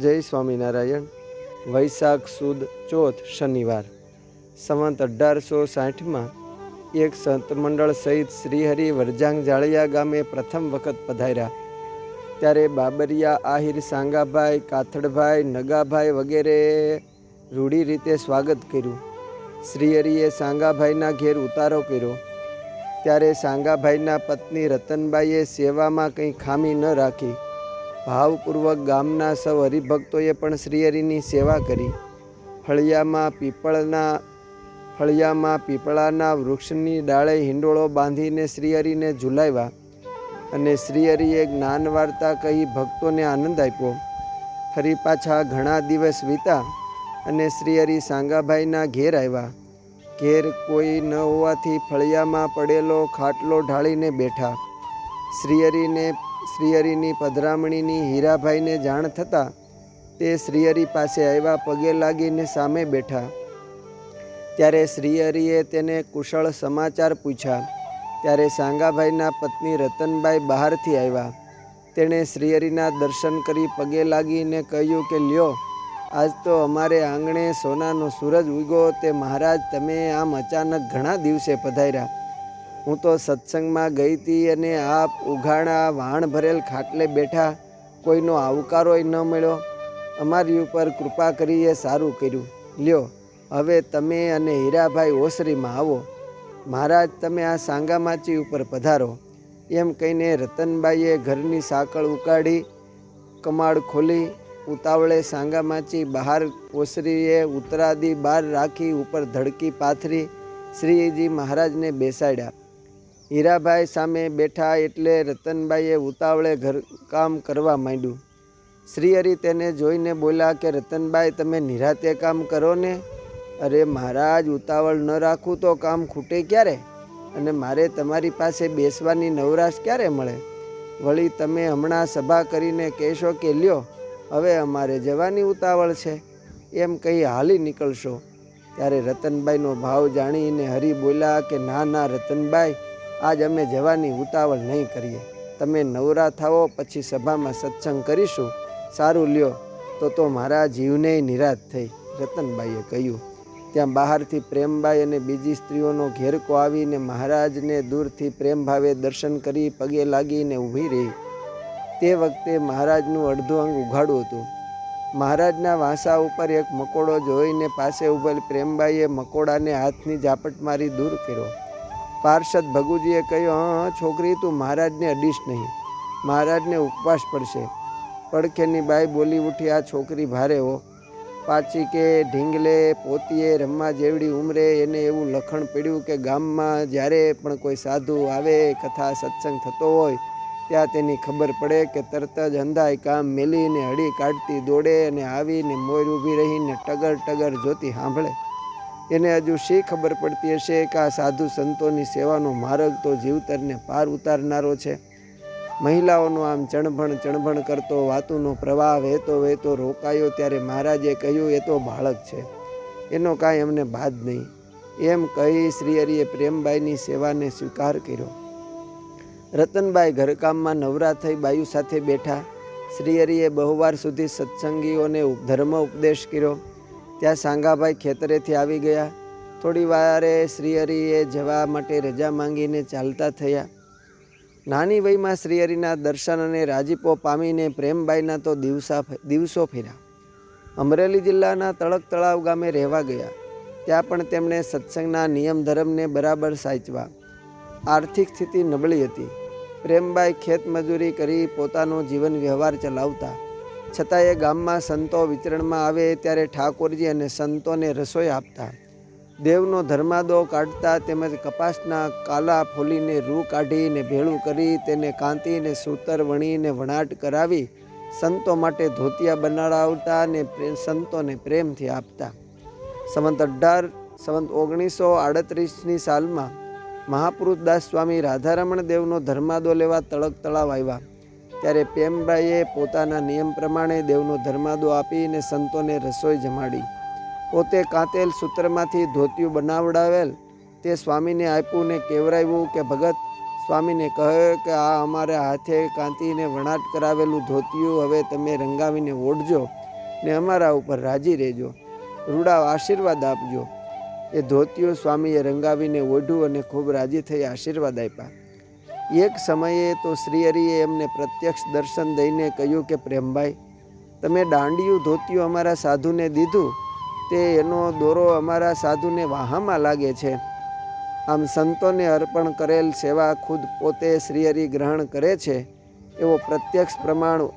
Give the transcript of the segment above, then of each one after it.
જય સ્વામિનારાયણ. વૈશાખ સુદ ચોથ શનિવાર, સંવંત અઢારસો સાઠમાં એક સંતમંડળ સહિત શ્રીહરિ વરજાંગ જાળિયા ગામે પ્રથમ વખત પધાર્યા. ત્યારે બાબરિયા, આહિર, સાંગાભાઈ, કાથડભાઈ, નગાભાઈ વગેરે રૂઢી રીતે સ્વાગત કર્યું. શ્રીહરિએ સાંગાભાઈના ઘેર ઉતારો કર્યો. ત્યારે સાંગાભાઈના પત્ની રતનબાઈએ સેવામાં કંઈ ખામી ન રાખી. ભાવપૂર્વક ગામના સૌ હરિભક્તોએ પણ શ્રીહરિની સેવા કરી. ફળિયામાં પીપળના, ફળિયામાં પીપળાના વૃક્ષની ડાળે હિંડોળો બાંધીને શ્રીહરિને ઝુલાવ્યા અને શ્રીહરિએ જ્ઞાન વાર્તા કહી ભક્તોને આનંદ આપ્યો. ફરી પાછા ઘણા દિવસ વીતા અને શ્રીહરિ સાંગાભાઈના ઘેર આવ્યા. ઘેર કોઈ ન હોવાથી ફળિયામાં પડેલો ખાટલો ઢાળીને બેઠા. શ્રીહરિને શ્રીહરિની પધરામણીની હીરાભાઈને જાણ થતાં તે શ્રીહરિ પાસે આવ્યા પગે લાગીને સામે બેઠા. ત્યારે શ્રીહરિએ તેને કુશળ સમાચાર પૂછ્યા. ત્યારે સાંગાભાઈના પત્ની રતનબાઈ બહારથી આવ્યા. તેણે શ્રીહરિના દર્શન કરી પગે લાગીને કહ્યું કે, લ્યો, આજ તો અમારે આંગણે સોનાનો સૂરજ ઉગ્યો. તે મહારાજ, તમે આમ અચાનક ઘણા દિવસે પધાર્યા. હું તો સત્સંગમાં ગઈ હતી અને આપ ઉઘાડા વાણ ભરેલ ખાટલે બેઠા કોઈનો આવકારોય ન મળ્યો. અમારી ઉપર કૃપા કરીએ, સારું કર્યું. લ્યો, હવે તમે અને હીરાભાઈ ઓસરીમાં આવો. મહારાજ, તમે આ સાંગામાચી ઉપર પધારો. એમ કહીને રતનબાઈએ ઘરની સાંકળ ઉકાળી, કમાડ ખોલી, ઉતાવળે સાંગામાચી બહાર ઓસરીએ ઉતરાદી બહાર રાખી, ઉપર ધડકી પાથરી, શ્રીજી મહારાજને બેસાડ્યા. હીરાભાઈ સામે બેઠા એટલે રતનબાઈએ ઉતાવળે ઘરકામ કરવા માંડ્યું. શ્રીહરિ તેને જોઈને બોલ્યા કે રતનબાઈ તમે નિરાતે કામ કરો ને? અરે મહારાજ, ઉતાવળ ન રાખું તો કામ ખૂટે ક્યારે? અને મારે તમારી પાસે બેસવાની નવરાશ ક્યારે મળે? વળી તમે હમણાં સભા કરીને કહેશો કે, લ્યો, હવે અમારે જવાની ઉતાવળ છે. એમ કહી હાલી નીકળશો. ત્યારે રતનબાઈનો ભાવ જાણીને હરી બોલ્યા કે, ના ના રતનબાઈ આજ અમે જવાની ઉતાવળ નહીં કરીએ. તમે નવરા થાવો પછી સભામાં સત્સંગ કરીશું. સારું લ્યો. તો તો મારા જીવને નિરાશ થઈ રતનબાઈએ કહ્યું. ત્યાં બહારથી પ્રેમબાઈ અને બીજી સ્ત્રીઓનો ઘેરકો આવીને મહારાજને દૂરથી પ્રેમભાવે દર્શન કરી પગે લાગીને ઊભી રહી. તે વખતે મહારાજનું અડધું અંગ ઉઘાડું હતું. મહારાજના વાંસા ઉપર એક મકોડો જોઈને પાસે ઉભેલ પ્રેમબાઈએ મકોડાને હાથની ઝાપટ મારી દૂર કર્યો. પાર્ષદ ભગુજીએ કહ્યું, હા છોકરી, તું મહારાજને અડીશ નહીં. મહારાજને ઉપવાસ પડશે. પડખેની બાઈ બોલી ઉઠી, આ છોકરી ભારે હો. પાછી કે ઢીંગલે, પોતીએ, રમવા જેવડી ઉંમરે એને એવું લખણ પડ્યું કે ગામમાં જ્યારે પણ કોઈ સાધુ આવે, કથા સત્સંગ થતો હોય, ત્યાં તેની ખબર પડે કે તરત જ અંધાય કામ મેલીને હળી કાઢતી દોડે અને આવીને મોર ઊભી રહીને ટગર ટગર જોતી સાંભળે. એને હજુ શી ખબર પડતી હશે કે આ સાધુ સંતોની સેવાનો માર્ગ તો જીવતરને પાર ઉતારનારો છે? મહિલાઓનો આમ ચણભણ ચણભણ કરતો વાતુનો પ્રવાહ વહેતો વહેતો રોકાયો ત્યારે મહારાજે કહ્યું, એ તો બાળક છે. એનો કાંઈ અમને બાદ નહીં. એમ કહી શ્રીહરિએ પ્રેમબાઈની સેવાને સ્વીકાર કર્યો. રતનબાઈ ઘરકામમાં નવરા થઈ બાયુ સાથે બેઠા. શ્રીહરિએ બહુવાર સુધી સત્સંગીઓને ધર્મ ઉપદેશ કર્યો. ત્યાં સાંગાભાઈ ખેતરેથી આવી ગયા. થોડી વારે શ્રીહરિએ જવા માટે રજા માંગીને ચાલતા થયા. નાની વયમાં શ્રીહરિના દર્શન અને રાજીપો પામીને પ્રેમબાઈના તો દિવસા દિવસો ફેર્યા. અમરેલી જિલ્લાના તળક તળાવ ગામે રહેવા ગયા. ત્યાં પણ તેમણે સત્સંગના નિયમ ધર્મને બરાબર સાચવા. આર્થિક સ્થિતિ નબળી હતી. પ્રેમબાઈ ખેતમજૂરી કરી પોતાનો જીવન વ્યવહાર ચલાવતા. છતાં એ ગામમાં સંતો વિચરણમાં આવે ત્યારે ઠાકોરજી અને સંતોને રસોઈ આપતા. દેવનો ધર્માદો કાઢતા તેમજ કપાસના કાલા ફોલીને રૂ કાઢીને ભેળું કરી તેને કાંતીને સૂતર વણીને વણાટ કરાવી સંતો માટે ધોતિયા બનાવતા અને સંતોને પ્રેમથી આપતા. સંવંત અઢાર, સંવંત ઓગણીસો આડત્રીસની સાલમાં મહાપુરુષ દાસ સ્વામી રાધારમણ દેવનો ધર્માદો લેવા તળક તળાવ આવ્યા. ત્યારે પ્રેમબાઈએ પોતાના નિયમ પ્રમાણે દેવનો ધર્માદો આપીને સંતોને રસોઈ જમાડી. પોતે કાંતેલ સૂત્રમાંથી ધોતિયું બનાવડાવેલ, તે સ્વામીને આપ્યું ને કેવરાવ્યું કે, ભગત, સ્વામીને કહે કે આ અમારે હાથે કાંતીને વણાટ કરાવેલું ધોતિયું હવે તમે રંગાવીને ઓઢજો ને અમારા ઉપર રાજી રહેજો. રૂડા આશીર્વાદ આપજો. એ ધોતિયું સ્વામીએ રંગાવીને ઓઢું અને ખૂબ રાજી થઈ આશીર્વાદ આપ્યા. એક સમયે તો શ્રીહરિએ એમને પ્રત્યક્ષ દર્શન દઈને કહ્યું કે, પ્રેમભાઈ, તમે દાંડિયું ધોતિયું અમારા સાધુને દીધું, તે એનો દોરો અમારા સાધુને વાહામાં લાગે છે. આમ સંતોને અર્પણ કરેલ સેવા ખુદ પોતે શ્રીહરિ ગ્રહણ કરે છે. એવો પ્રત્યક્ષ પ્રમાણ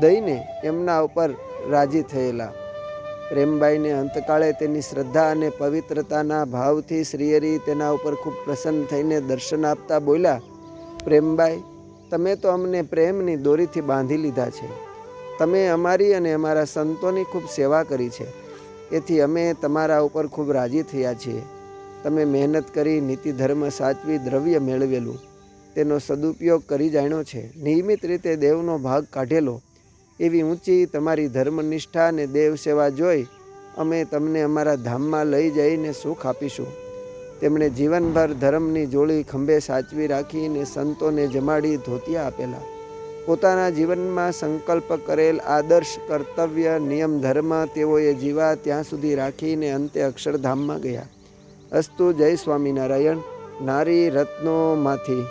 દઈને એમના ઉપર રાજી થયેલા. પ્રેમબાઈને અંતકાળે તેની શ્રદ્ધા અને પવિત્રતાના ભાવથી શ્રીહરિ તેના ઉપર ખૂબ પ્રસન્ન થઈને દર્શન આપતા બોલ્યા પ્રેમબાઈ, તમે તો અમને પ્રેમની દોરીથી બાંધી લીધા છે. તમે અમારી અને અમારા સંતોની ખૂબ સેવા કરી છે. એથી અમે તમારા ઉપર ખૂબ રાજી થયા છીએ. તમે મહેનત કરી નીતિ ધર્મ સાચવી દ્રવ્ય મેળવેલું. તેનો સદુપયોગ કરી જાણ્યો છે. નિયમિત રીતે દેવનો ભાગ કાઢેલો. એવી ઊંચી તમારી ધર્મનિષ્ઠા અને દેવ સેવા જોઈ અમે તમને અમારા ધામમાં લઈ જઈને સુખ આપીશું. તેમણે જીવનભર ધર્મની જોડી ખંભે સાચવી રાખીને સંતોને જમાડી ધોતિયા આપેલા. પોતાના જીવનમાં સંકલ્પ કરેલ આદર્શ કર્તવ્ય, નિયમ, ધર્મ તેઓએ જીવા ત્યાં સુધી રાખીને અંતે અક્ષરધામમાં ગયા. અસ્તુ જય સ્વામિનારાયણ. નારી રત્નોમાંથી.